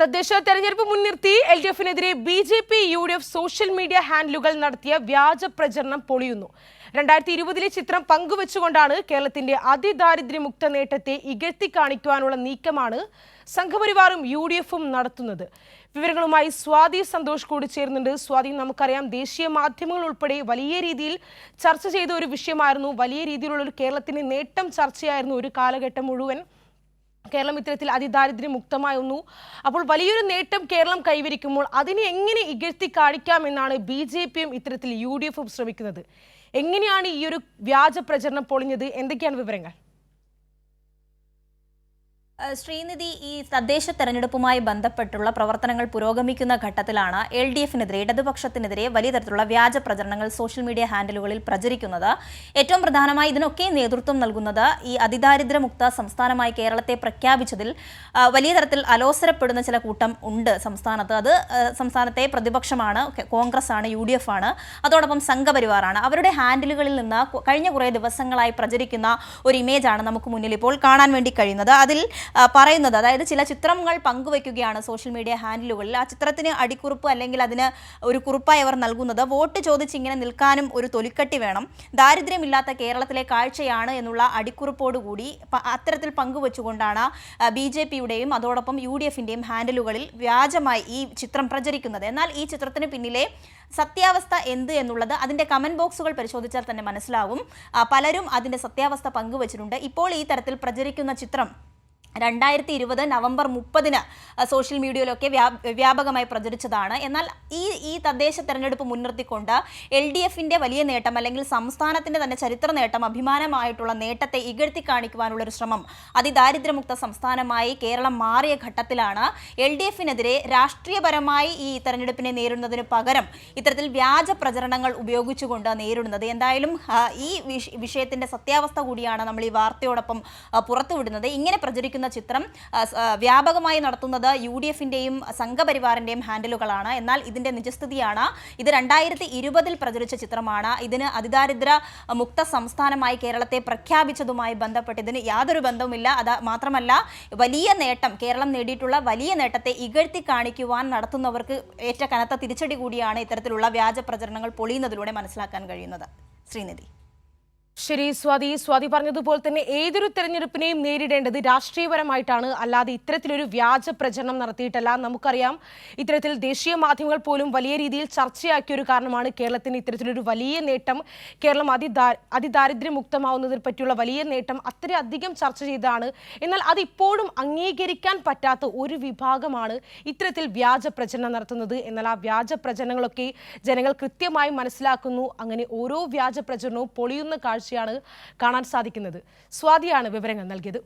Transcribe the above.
തദ്ദേശ തെരഞ്ഞെടുപ്പ് മുൻനിർത്തി L D എഫിനെതിരെ B J P U D F social media ഹാൻഡിലുകൾ നടത്തിയ വ്യാജ പ്രചരണം പൊളിയുന്നു. രണ്ടായിരത്തി ഇരുപതിലെ ചിത്രം പങ്കുവച്ചുകൊണ്ടാണ് കേരളത്തിന്റെ അതിദാരിദ്ര്യമുക്ത നേട്ടത്തെ ഇകഴ്ത്തി കാണിക്കുവാനുള്ള നീക്കമാണ് സംഘപരിവാറും യു ഡി എഫും നടത്തുന്നത്. വിവരങ്ങളുമായി സ്വാതി സന്തോഷ് കൂടി ചേരുന്നുണ്ട്. സ്വാതി നമുക്കറിയാം ദേശീയ മാധ്യമങ്ങൾ ഉൾപ്പെടെ വലിയ രീതിയിൽ ചർച്ച ചെയ്ത ഒരു വിഷയമായിരുന്നു. വലിയ രീതിയിലുള്ള ഒരു കേരളത്തിന്റെ നേട്ടം ചർച്ചയായിരുന്നു ഒരു കാലഘട്ടം മുഴുവൻ. കേരളം ഇത്തരത്തിൽ അതിദാരിദ്ര്യം മുക്തമായിരുന്നു അപ്പോൾ വലിയൊരു നേട്ടം കേരളം കൈവരിക്കുമ്പോൾ അതിനെ എങ്ങനെ ഇകഴ്ത്തി കാണിക്കാമെന്നാണ് ബി ജെ പിയും ഇത്തരത്തിൽ യു ഡി എഫും ശ്രമിക്കുന്നത്. എങ്ങനെയാണ് ഈ ഒരു വ്യാജ പ്രചരണം പൊളിഞ്ഞത്? എന്തൊക്കെയാണ് വിവരങ്ങൾ? ശ്രീനിധി ഈ തദ്ദേശ തെരഞ്ഞെടുപ്പുമായി ബന്ധപ്പെട്ടുള്ള പ്രവർത്തനങ്ങൾ പുരോഗമിക്കുന്ന ഘട്ടത്തിലാണ് എൽ ഡി എഫിനെതിരെ ഇടതുപക്ഷത്തിനെതിരെ വലിയ തരത്തിലുള്ള വ്യാജ പ്രചരണങ്ങൾ സോഷ്യൽ മീഡിയ ഹാൻഡലുകളിൽ പ്രചരിക്കുന്നത്. ഏറ്റവും പ്രധാനമായി ഇതിനൊക്കെ നേതൃത്വം നൽകുന്നത് ഈ അതിദാരിദ്ര്യമുക്ത സംസ്ഥാനമായി കേരളത്തെ പ്രഖ്യാപിച്ചതിൽ വലിയ തരത്തിൽ അലോസരപ്പെടുന്ന ചില കൂട്ടം ഉണ്ട് സംസ്ഥാനത്ത്. അത് സംസ്ഥാനത്തെ പ്രതിപക്ഷമാണ് കോൺഗ്രസ് ആണ് യു ഡി എഫ് ആണ് അതോടൊപ്പം സംഘപരിവാറാണ്. അവരുടെ ഹാൻഡിലുകളിൽ നിന്ന് കഴിഞ്ഞ കുറേ ദിവസങ്ങളായി പ്രചരിക്കുന്ന ഒരു ഇമേജാണ് നമുക്ക് മുന്നിൽ ഇപ്പോൾ കാണാൻ വേണ്ടി കഴിയുന്നത്. അതിൽ പറയുന്നത്. അതായത് ചില ചിത്രങ്ങൾ പങ്കുവെക്കുകയാണ് സോഷ്യൽ മീഡിയ ഹാൻഡിലുകളിൽ. ആ ചിത്രത്തിന് അടിക്കുറിപ്പ് അല്ലെങ്കിൽ അതിന് ഒരു കുറിപ്പായി അവർ നൽകുന്നത് വോട്ട് ചോദിച്ച് ഇങ്ങനെ നിൽക്കാനും ഒരു തൊലിക്കട്ടി വേണം. ദാരിദ്ര്യമില്ലാത്ത കേരളത്തിലെ കാഴ്ചയാണ് എന്നുള്ള അടിക്കുറിപ്പോടുകൂടി അത്തരത്തിൽ പങ്കുവെച്ചുകൊണ്ടാണ് ബി ജെ പിയുടെയും അതോടൊപ്പം യു ഡി എഫിന്റെയും ഹാൻഡിലുകളിൽ വ്യാജമായി ഈ ചിത്രം പ്രചരിക്കുന്നത്. എന്നാൽ ഈ ചിത്രത്തിന് പിന്നിലെ സത്യാവസ്ഥ എന്ത് എന്നുള്ളത് അതിന്റെ കമന്റ് ബോക്സുകൾ പരിശോധിച്ചാൽ തന്നെ മനസ്സിലാവും. പലരും അതിന്റെ സത്യാവസ്ഥ പങ്കുവച്ചിട്ടുണ്ട്. ഇപ്പോൾ ഈ തരത്തിൽ പ്രചരിക്കുന്ന ചിത്രം രണ്ടായിരത്തി ഇരുപത് നവംബർ മുപ്പതിന് സോഷ്യൽ മീഡിയയിലൊക്കെ വ്യാ വ്യാപകമായി പ്രചരിച്ചതാണ്. എന്നാൽ ഈ ഈ തദ്ദേശ തെരഞ്ഞെടുപ്പ് മുൻനിർത്തിക്കൊണ്ട് എൽ ഡി എഫിന്റെ വലിയ നേട്ടം അല്ലെങ്കിൽ സംസ്ഥാനത്തിന്റെ തന്നെ ചരിത്ര നേട്ടം അഭിമാനമായിട്ടുള്ള നേട്ടത്തെ ഇകഴ്ത്തി കാണിക്കുവാനുള്ള ഒരു ശ്രമം അതിദാരിദ്ര്യമുക്ത സംസ്ഥാനമായി കേരളം മാറിയ ഘട്ടത്തിലാണ് എൽ ഡി എഫിനെതിരെ രാഷ്ട്രീയപരമായി ഈ തെരഞ്ഞെടുപ്പിനെ നേരിടുന്നതിന് പകരം ഇത്തരത്തിൽ വ്യാജ പ്രചരണങ്ങൾ ഉപയോഗിച്ചുകൊണ്ട് നേരിടുന്നത്. എന്തായാലും ഈ വിഷയത്തിന്റെ സത്യാവസ്ഥ കൂടിയാണ് നമ്മൾ ഈ വാർത്തയോടൊപ്പം പുറത്തുവിടുന്നത്. ഇങ്ങനെ പ്രചരിക്കുന്ന ചിത്രം സ- ആ, വ്യാപകമായി നടത്തുന്നത് യു ഡി എഫിന്റെയും സംഘപരിവാറിന്റെയും ഹാൻഡിലുകളാണ്. എന്നാൽ ഇതിന്റെ നിജസ്ഥിതിയാണ് ഇത് രണ്ടായിരത്തി ഇരുപതിൽ പ്രചരിച്ച ചിത്രമാണ്. ഇതിന് അതിദാരിദ്ര മുക്ത സംസ്ഥാനമായി കേരളത്തെ പ്രഖ്യാപിച്ചതുമായി ബന്ധപ്പെട്ട് ഇതിന് യാതൊരു ബന്ധവുമില്ല. അത് മാത്രമല്ല വലിയ നേട്ടം കേരളം നേടിയിട്ടുള്ള വലിയ നേട്ടത്തെ ഇകഴ്ത്തി കാണിക്കുവാൻ നടത്തുന്നവർക്ക് ഏറ്റ കനത്ത തിരിച്ചടി കൂടിയാണ് ഇത്തരത്തിലുള്ള വ്യാജ പ്രചരണങ്ങൾ പൊളിയുന്നതിലൂടെ മനസ്സിലാക്കാൻ കഴിയുന്നത്. ശ്രീനിധി. ശരി സ്വാതി. സ്വാതി പറഞ്ഞതുപോലെ തന്നെ ഏതൊരു തെരഞ്ഞെടുപ്പിനെയും നേരിടേണ്ടത് രാഷ്ട്രീയപരമായിട്ടാണ്. അല്ലാതെ ഇത്തരത്തിലൊരു വ്യാജ പ്രചരണം നടത്തിയിട്ടല്ല. നമുക്കറിയാം ഇത്തരത്തിൽ ദേശീയ മാധ്യമങ്ങൾ പോലും വലിയ രീതിയിൽ ചർച്ചയാക്കിയ ഒരു കാരണമാണ് കേരളത്തിന് ഇത്തരത്തിലൊരു വലിയ നേട്ടം. കേരളം അതിദാ അതിദാരിദ്ര്യമുക്തമാവുന്നതിനെ പറ്റിയുള്ള വലിയ നേട്ടം അത്രയധികം ചർച്ച ചെയ്തതാണ്. എന്നാൽ അത് ഇപ്പോഴും അംഗീകരിക്കാൻ പറ്റാത്ത ഒരു വിഭാഗമാണ് ഇത്തരത്തിൽ വ്യാജ പ്രചരണം നടത്തുന്നത്. എന്നാൽ ആ വ്യാജ പ്രചരണങ്ങളൊക്കെ ജനങ്ങൾ കൃത്യമായി മനസ്സിലാക്കുന്നു. അങ്ങനെ ഓരോ വ്യാജ പ്രചരണവും പൊളിയുന്ന കാഴ്ചയാണ് കാണാൻ സാധിക്കുന്നത്. സ്വാതിയാണ് വിവരങ്ങൾ നൽകിയത്.